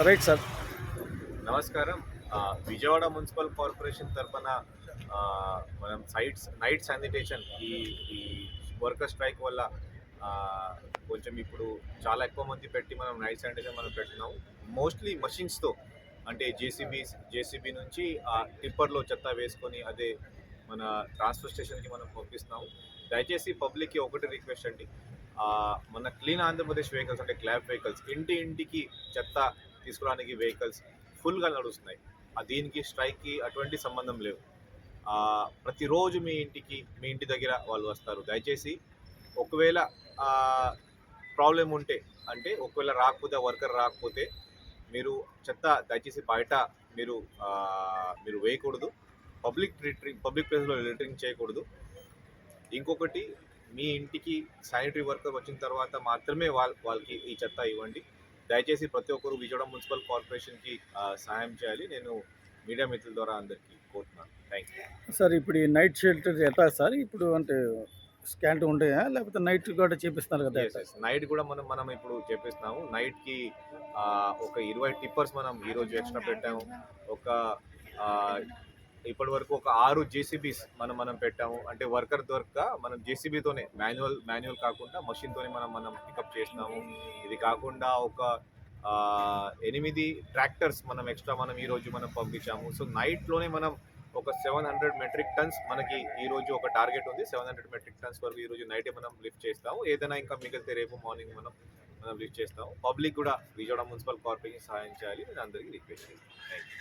Right sir. నమస్కారం. Vijayawada municipal corporation తరఫున మనం సైట్స్ నైట్ శానిటేషన్ ఈ ఈ వర్కర్ స్ట్రైక్ వల్ల కొంచెం ఇప్పుడు చాలా ఎక్కువ మంది పెట్టి మనం నైట్ శానిటేషన్ మనం పెట్టినాం మోస్ట్లీ మషిన్స్తో అంటే జేసీబీ జేసీబీ నుంచి ఆ టిప్పర్లో చెత్త వేసుకొని అదే మన ట్రాన్స్ఫర్ స్టేషన్కి మనం పంపిస్తున్నాము దయచేసి పబ్లిక్కి ఒకటి రిక్వెస్ట్ అండి. మన క్లీన్ ఆంధ్రప్రదేశ్ వెహికల్స్ అంటే క్లాబ్ వెహికల్స్ ఇంటి ఇంటికి చెత్త తీసుకోవడానికి వెహికల్స్ ఫుల్గా నడుస్తున్నాయి. ఆ దీనికి స్ట్రైక్కి అటువంటి సంబంధం లేవు. ప్రతిరోజు మీ ఇంటికి మీ ఇంటి దగ్గర వాళ్ళు వస్తారు. దయచేసి ఒకవేళ ప్రాబ్లం ఉంటే అంటే ఒకవేళ రాకపోతే వర్కర్ రాకపోతే మీరు చెత్త దయచేసి బయట మీరు మీరు వేయకూడదు. పబ్లిక్ లిటరింగ్ పబ్లిక్ ప్లేస్లో లిటరింగ్ చేయకూడదు. ఇంకొకటి మీ ఇంటికి శానిటరీ వర్కర్ వచ్చిన తర్వాత మాత్రమే వాళ్ళ వాళ్ళకి ఈ చెత్త ఇవ్వండి. దయచేసి ప్రతి ఒక్కరు విజయవాడ మున్సిపల్ కార్పొరేషన్కి సహాయం చేయాలి. నేను మీడియా మిత్రుల ద్వారా అందరికీ కోరుతున్నాను. థ్యాంక్ యూ సార్ ఇప్పుడు ఈ నైట్ షెల్టర్ ఎట్లా సార్? ఇప్పుడు అంటే స్కాంట్ ఉంటాయా? లేకపోతే నైట్ కూడా చేపిస్తున్నారు కదా? నైట్ కూడా మనం మనం ఇప్పుడు చెప్పిస్తున్నాము నైట్కి ఆ, ఒక ఇరవై టిప్పర్స్ మనం ఈ రోజు ఎక్స్ట్రా పెట్టాము. ఒక ఇప్పటి వరకు ఒక ఆరు జేసీబీస్ మనం మనం పెట్టాము. అంటే వర్కర్ దొరక మనం జేసీబీతోనే మాన్యువల్ మాన్యువల్ కాకుండా మషిన్తోనే మనం మనం పికప్ చేసినాము. ఇది కాకుండా ఒక ఎనిమిది ట్రాక్టర్స్ మనం ఎక్స్ట్రా మనం ఈరోజు మనం పంపించాము. సో నైట్లోనే మనం ఒక సెవెన్ హండ్రెడ్ మెట్రిక్ టన్స్ మనకి ఈ రోజు ఒక టార్గెట్ ఉంది. సెవెన్ హండ్రెడ్ మెట్రిక్ టన్స్ వరకు ఈ రోజు నైట్ మనం లిఫ్ట్ చేస్తాము. ఏదైనా ఇంకా మిగిలితే రేపు మార్నింగ్ మనం మనం లిఫ్ట్ చేస్తాము. పబ్లిక్ కూడా విజయవాడ మున్సిపల్ కార్పొరేషన్ సహాయం చేయాలి. నేను అందరికీ రిక్వెస్ట్ చేస్తాను. Thank you